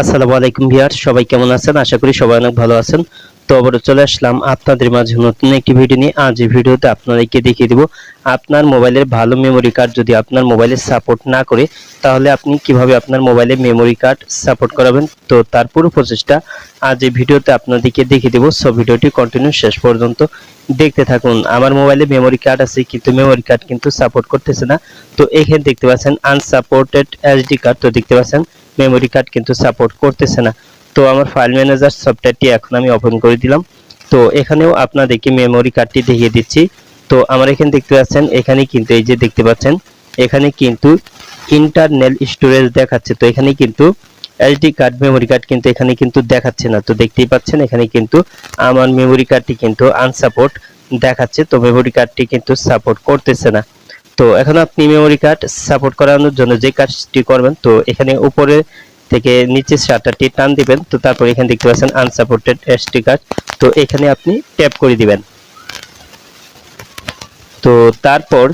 আসসালামু আলাইকুম ভিউয়ার সবাই কেমন আছেন? আশা করি সবাই অনেক ভালো আছেন। তো আবারও চলে আসলাম আপনাদের মাঝে নতুন একটি ভিডিও নিয়ে। আজ এই ভিডিওতে আপনাদেরকে দেখিয়ে দিব আপনার মোবাইলের ভালো মেমোরি কার্ড যদি আপনার মোবাইলে সাপোর্ট না করে, তাহলে আপনি কীভাবে আপনার মোবাইলে মেমোরি কার্ড সাপোর্ট করাবেন? তো তার পুরো প্রসেসটা আজ এই ভিডিওতে আপনাদেরকে দেখিয়ে দেবো। সব ভিডিওটি কন্টিনিউ শেষ পর্যন্ত দেখতে থাকুন। আমার মোবাইলে মেমোরি কার্ড আছে, কিন্তু মেমোরি কার্ড কিন্তু সাপোর্ট করতেছে না। তো এখানে দেখতে পাচ্ছেন আনসাপোর্টেড এসডি কার্ড তো দেখতে পাচ্ছেন মেমোরি কার্ড কিন্তু সাপোর্ট করতেছে না। তো আমার ফাইল ম্যানেজার সফটওয়্যারটি এখন আমি ওপেন করে দিলাম। তো এখানেও আপনাদেরকে মেমোরি কার্ডটি দেখিয়ে দিচ্ছি। তো আমার এখানে দেখতে পাচ্ছেন, এখানে কিন্তু এই যে দেখতে পাচ্ছেন, এখানে কিন্তু ইন্টারনাল স্টোরেজ দেখাচ্ছে। তো এখানে কিন্তু এলটি কার্ড মেমোরি কার্ড কিন্তু এখানে কিন্তু দেখাচ্ছে না। তো দেখতেই পাচ্ছেন, এখানে কিন্তু আমার মেমোরি কার্ডটি কিন্তু আনসাপোর্ট দেখাচ্ছে। তো মেমোরি কার্ডটি কিন্তু সাপোর্ট করতেছে না। তো এখন আপনি মেমোরি কার্ড সাপোর্ট করানোর জন্য যে কাজটি করবেন, তো এখানে উপরে থেকে নিচে শাটারটি টান দিবেন, তো তারপর এখানে দেখতে পাচ্ছেন আনসাপোর্টেড এসটি কার্ড তো এখানে আপনি ট্যাপ করে দিবেন। তো তারপর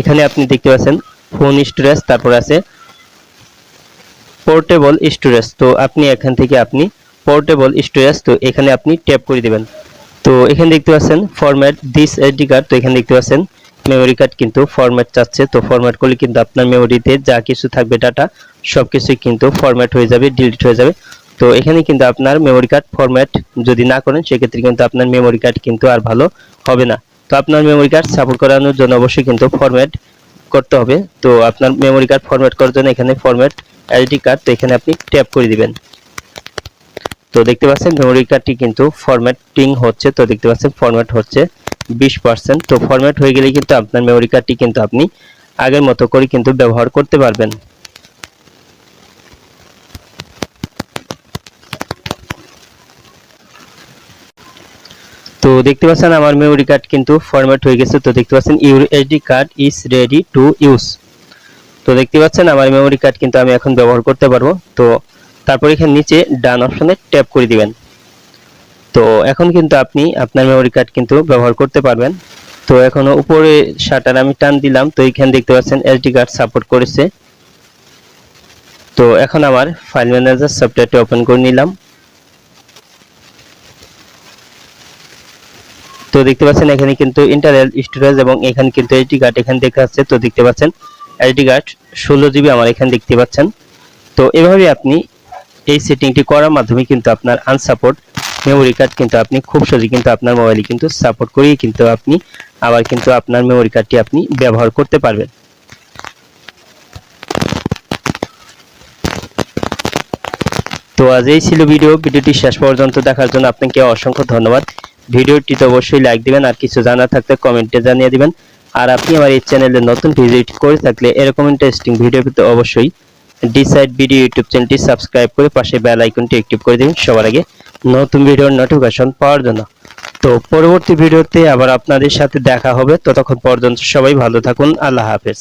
এখানে আপনি দেখতে পাচ্ছেন ফোন স্টোরেজ তারপর আছে পোর্টেবল স্টোরেজ তো আপনি এখান থেকে আপনি পোর্টেবল স্টোরেজ তো এখানে আপনি ট্যাপ করে দিবেন। তো এখানে দেখতে পাচ্ছেন ফরম্যাট দিস এসডি কার্ড তো এখানে দেখতে পাচ্ছেন মেমোরি কার্ড কিন্তু ফরম্যাট চাচ্ছে। তো ফরম্যাট করলে কিন্তু আপনার মেমোরিতে যা কিছু থাকবে ডাটা সব কিছুই কিন্তু ফরম্যাট হয়ে যাবে ডিলিট হয়ে যাবে। তো এখানে কিন্তু আপনার মেমোরি কার্ড ফরম্যাট যদি না করেন, সেক্ষেত্রে কিন্তু আপনার মেমোরি কার্ড কিন্তু আর ভালো হবে না। তো আপনার মেমোরি কার্ড সাপোর্ট করানোর জন্য অবশ্যই কিন্তু ফরম্যাট করতে হবে। তো আপনার মেমোরি কার্ড ফরম্যাট করার জন্য এখানে ফরম্যাট এসডি কার্ড তো এখানে আপনি ট্যাপ করে দিবেন। তো দেখতে পাচ্ছেন মেমোরি কার্ডটি কিন্তু ফরম্যাটিং হচ্ছে। তো দেখতে পাচ্ছেন ফরম্যাট হচ্ছে। বিশ পার্সেন্ট তো ফরম্যাট হয়ে গেলে কিন্তু আপনার মেমোরি কার্ডটি কিন্তু আপনি আগের মতো করে কিন্তু ব্যবহার করতে পারবেন। তো দেখতে পাচ্ছেন আমার মেমোরি কার্ড কিন্তু ফরম্যাট হয়ে গেছে। তো দেখতে পাচ্ছেন your HD card is ready to use তো দেখতে পাচ্ছেন আমার মেমোরি কার্ড কিন্তু আমি এখন ব্যবহার করতে পারব। তো তারপর এখানে নিচে ডান অপশনে ট্যাপ করে দিবেন। তো এখন কিন্তু আপনি আপনার মেমোরি কার্ড কিন্তু ব্যবহার করতে পারবেন। তো এখন উপরে শাটার আমি টান দিলাম, তো এখানে দেখতে পাচ্ছেন এসডি কার্ড সাপোর্ট করেছে। তো এখন আমার ফাইল ম্যানেজার সফটওয়্যারটি ওপেন করে নিলাম। তো দেখতে পাচ্ছেন এখানে কিন্তু ইন্টারনাল স্টোরেজ এবং এখানে কিন্তু এসডি কার্ড এখানে দেখা যাচ্ছে। তো দেখতে পাচ্ছেন এসডি কার্ড ষোলো জিবি আমার এখানে দেখতে পাচ্ছেন। তো এভাবে আপনি এই সেটিংটি করার মাধ্যমে কিন্তু আপনার আনসাপোর্ট মেমোরি কার্ড কিন্তু আপনি খুব সহজে কিন্তু আপনার মোবাইলে কিন্তু সাপোর্ট করিয়ে কিন্তু আপনি আবার কিন্তু আপনার মেমোরি কার্ডটি আপনি ব্যবহার করতে পারবেন। তো আজ এই ছিল ভিডিও ভিডিওটি শেষ পর্যন্ত দেখার জন্য আপনাকে অসংখ্য ধন্যবাদ। ভিডিওটিতে অবশ্যই লাইক দিবেন আর কিছু জানার থাকলে কমেন্টে জানিয়ে দিবেন। আর আপনি আমার এই চ্যানেলে নতুন ভিজিট করে থাকলে এরকম ইন্টারেস্টিং ভিডিও পেতে অবশ্যই ডিসাইড ভিডিও ইউটিউব চ্যানেলটি সাবস্ক্রাইব করে পাশে বেল আইকনটি অ্যাক্টিভ করে দিন সবার আগে নতুন ভিডিওর নোটিফিকেশন পাওয়ার জন্য। তো পরবর্তী ভিডিওতে আবার আপনাদের সাথে দেখা হবে। ততক্ষণ পর্যন্ত সবাই ভালো থাকুন। আল্লাহ হাফেজ।